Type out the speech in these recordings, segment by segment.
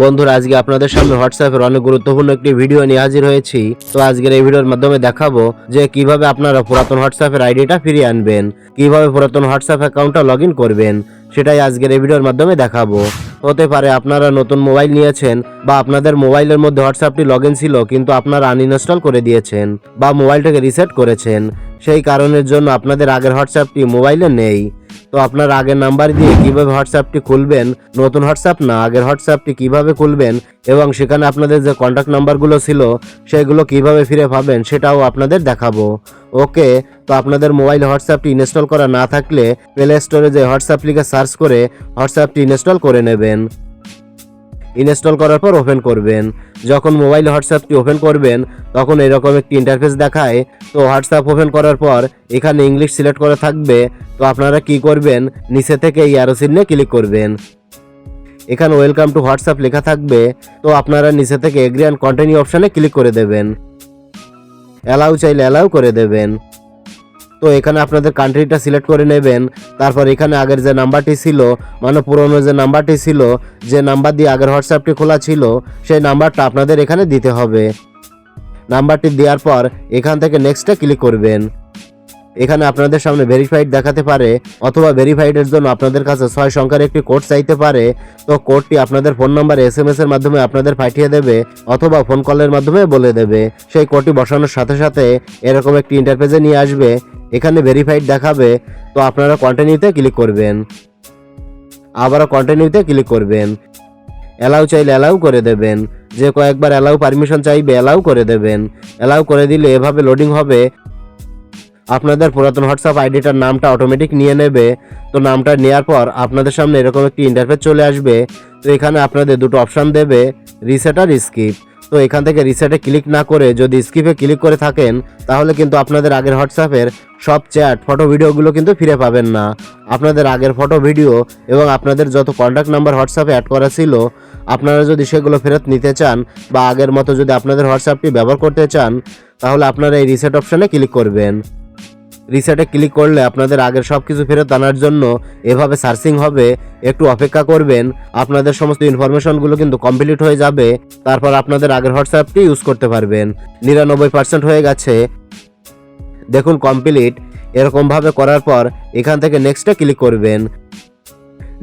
বন্ধুরা, আজকে আপনাদের সামনে হোয়াটসঅ্যাপের অনেক গুরুত্বপূর্ণ একটি ভিডিও নিয়ে হাজির হয়েছি। তো আজকের এই ভিডিওর মাধ্যমে দেখাবো যে কীভাবে আপনারা পুরাতন হোয়াটসঅ্যাপের আইডিটা ফিরিয়ে আনবেন, কীভাবে পুরাতন হোয়াটসঅ্যাপ অ্যাকাউন্টটা লগ করবেন, সেটাই আজকের এই ভিডিওর মাধ্যমে দেখাবো। হতে পারে আপনারা নতুন মোবাইল নিয়েছেন বা আপনাদের মোবাইলের মধ্যে হোয়াটসঅ্যাপটি লগ ছিল, কিন্তু আপনারা আনইনস্টল করে দিয়েছেন বা মোবাইলটাকে রিসেট করেছেন। সেই কারণের জন্য আপনাদের আগের হোয়াটসঅ্যাপটি মোবাইলে নেই। তো আপনার আগের নাম্বার দিয়ে কীভাবে হোয়াটসঅ্যাপটি খুলবেন, নতুন হোয়াটসঅ্যাপ না, আগের হোয়াটসঅ্যাপটি কীভাবে খুলবেন এবং সেখানে আপনাদের যে কন্ট্যাক্ট নাম্বারগুলো ছিল, সেগুলো কীভাবে ফিরে পাবেন সেটাও আপনাদের দেখাবো। ওকে, তো আপনাদের মোবাইলে হোয়াটসঅ্যাপটি ইনস্টল করা না থাকলে প্লে স্টোরে যে হোয়াটসঅ্যাপ লিখে সার্চ করে হোয়াটসঅ্যাপটি ইনস্টল করে নেবেন। ইনস্টল করার পর ওপেন করবেন। যখন মোবাইল হোয়াটসঅ্যাপটি ওপেন করবেন, তখন এরকম একটি ইন্টারফেস দেখায়। তো হোয়াটসঅ্যাপ ওপেন করার পর এখানে ইংলিশ সিলেক্ট করা থাকবে। তো আপনারা কি করবেন? নিচে থেকে এই অ্যারো চিহ্নে ক্লিক করবেন। এখানে ওয়েলকাম টু হোয়াটসঅ্যাপ লেখা থাকবে। তো আপনারা নিচে থেকে এগ্রি অ্যান্ড কন্টিনিউ অপশানে ক্লিক করে দেবেন। অ্যালাউ চাইলে অ্যালাউ করে দেবেন। তো এখানে আপনাদের কান্ট্রিটা সিলেক্ট করে নেবেন। তারপর এখানে আগের যে নাম্বারটি ছিল মানে পুরনো যে নাম্বারটি ছিল, যে নাম্বার দিয়ে আগের হোয়াটসঅ্যাপটি খোলা ছিল, সেই নাম্বারটা আপনাদের এখানে দিতে হবে। নাম্বারটি দেওয়ার পর এখান থেকে নেক্সটে ক্লিক করবেন। এখানে আপনাদের সামনে ভেরিফাইড দেখাতে পারে, অথবা ভেরিফাইডের জন্য আপনাদের কাছে ছয় সংখ্যার একটি কোড চাইতে পারে। তো কোডটি আপনাদের ফোন নাম্বার এস এম এর মাধ্যমে আপনাদের পাঠিয়ে দেবে, অথবা ফোন কলের মাধ্যমে বলে দেবে। সেই কোডটি বসানোর সাথে সাথে এরকম একটি ইন্টারফেসে নিয়ে আসবে। এখানে ভেরিফাইড দেখাবে, তো আপনারা কন্টিনিউতে ক্লিক করবেন। আবারও কন্টিনিউতে ক্লিক করবেন। অ্যালাউ চাইলে অ্যালাউ করে দেবেন। যে কয়েকবার অ্যালাউ পারমিশন চাইবে অ্যালাউ করে দেবেন। অ্যালাউ করে দিলে এভাবে লোডিং হবে। আপনাদের পুরাতন হোয়াটসঅ্যাপ আইডিটার নামটা অটোমেটিক নিয়ে নেবে। তো নামটা নেওয়ার পর আপনাদের সামনে এরকম একটি ইন্টারফেস চলে আসবে। তো এখানে আপনাদের দুটো অপশান দেবে রিসেট আর স্কিপ তো এখান থেকে রিসেটে ক্লিক না করে যদি স্কিপে ক্লিক করে থাকেন, তাহলে কিন্তু আপনাদের আগের হোয়াটসঅ্যাপের সব চ্যাট ফটো ভিডিওগুলো কিন্তু ফিরে পাবেন না। আপনাদের আগের ফটো ভিডিও এবং আপনাদের যত কন্ট্যাক্ট নাম্বার হোয়াটসঅ্যাপে অ্যাড করা ছিল, আপনারা যদি সেগুলো ফেরত নিতে চান বা আগের মতো যদি আপনাদের হোয়াটসঅ্যাপটি ব্যবহার করতে চান, তাহলে আপনারা এই রিসেট অপশানে ক্লিক করবেন। রিসেটে ক্লিক করলে আপনাদের আগের সব কিছু ফেরত আনার জন্য এভাবে সার্চিং হবে। একটু অপেক্ষা করবেন। আপনাদের সমস্ত ইনফরমেশনগুলো কিন্তু কমপ্লিট হয়ে যাবে। তারপর আপনাদের আগের হোয়াটসঅ্যাপটি ইউজ করতে পারবেন। নিরানব্বই পার্সেন্ট হয়ে গেছে। দেখুন কমপ্লিট। এরকমভাবে করার পর এখান থেকে নেক্সটে ক্লিক করবেন।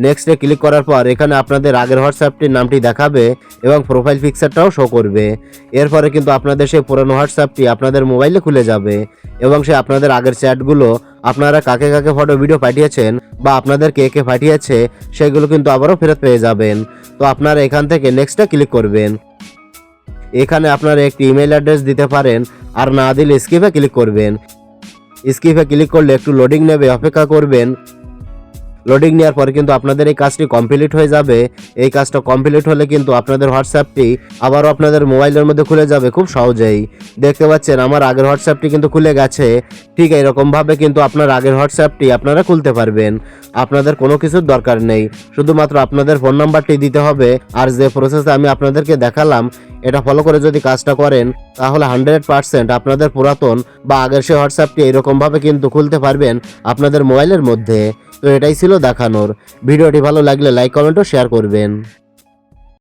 নেক্সটে ক্লিক করার পর এখানে আপনাদের আগের হোয়াটসঅ্যাপটির নামটি দেখাবে এবং প্রোফাইল পিকচারটাও শো করবে। এরপরে কিন্তু আপনাদের সেই পুরনো হোয়াটসঅ্যাপটি আপনাদের মোবাইলে খুলে যাবে এবং সে আপনাদের আগের চ্যাটগুলো আপনারা কাকে কাকে ফটো ভিডিও পাঠিয়েছেন বা আপনাদের কে কে পাঠিয়েছে সেগুলো কিন্তু আবারও ফেরত পেয়ে যাবেন। তো আপনারা এখান থেকে নেক্সটে ক্লিক করবেন। এখানে আপনারা একটি ইমেল অ্যাড্রেস দিতে পারেন, আর না দিলে স্কিপে ক্লিক করবেন। স্কিপে ক্লিক করলে একটু লোডিং নেবে, অপেক্ষা করবেন। লোডিং নেওয়ার পরে কিন্তু আপনাদের এই কাজটি কমপ্লিট হয়ে যাবে। এই কাজটা কমপ্লিট হলে কিন্তু আপনাদের হোয়াটসঅ্যাপটি আবারও আপনাদের মোবাইলের মধ্যে খুলে যাবে খুব সহজেই। দেখতে পাচ্ছেন, আমার আগের হোয়াটসঅ্যাপটি কিন্তু খুলে গেছে। ঠিক এরকমভাবে কিন্তু আপনার আগের হোয়াটসঅ্যাপটি আপনারা খুলতে পারবেন। আপনাদের কোনো কিছুর দরকার নেই। শুধুমাত্র আপনাদের ফোন নাম্বারটি দিতে হবে। আর যে প্রসেসে আমি আপনাদেরকে দেখালাম এটা ফলো করে যদি কাজটা করেন, তাহলে হান্ড্রেড পার্সেন্ট আপনাদের পুরাতন বা আগের সে হোয়াটসঅ্যাপটি এরকমভাবে কিন্তু খুলতে পারবেন আপনাদের মোবাইলের মধ্যে। তো এটাই ছিল দেখানোর। ভিডিওটি ভালো লাগলে লাইক কমেন্ট ও শেয়ার করবেন।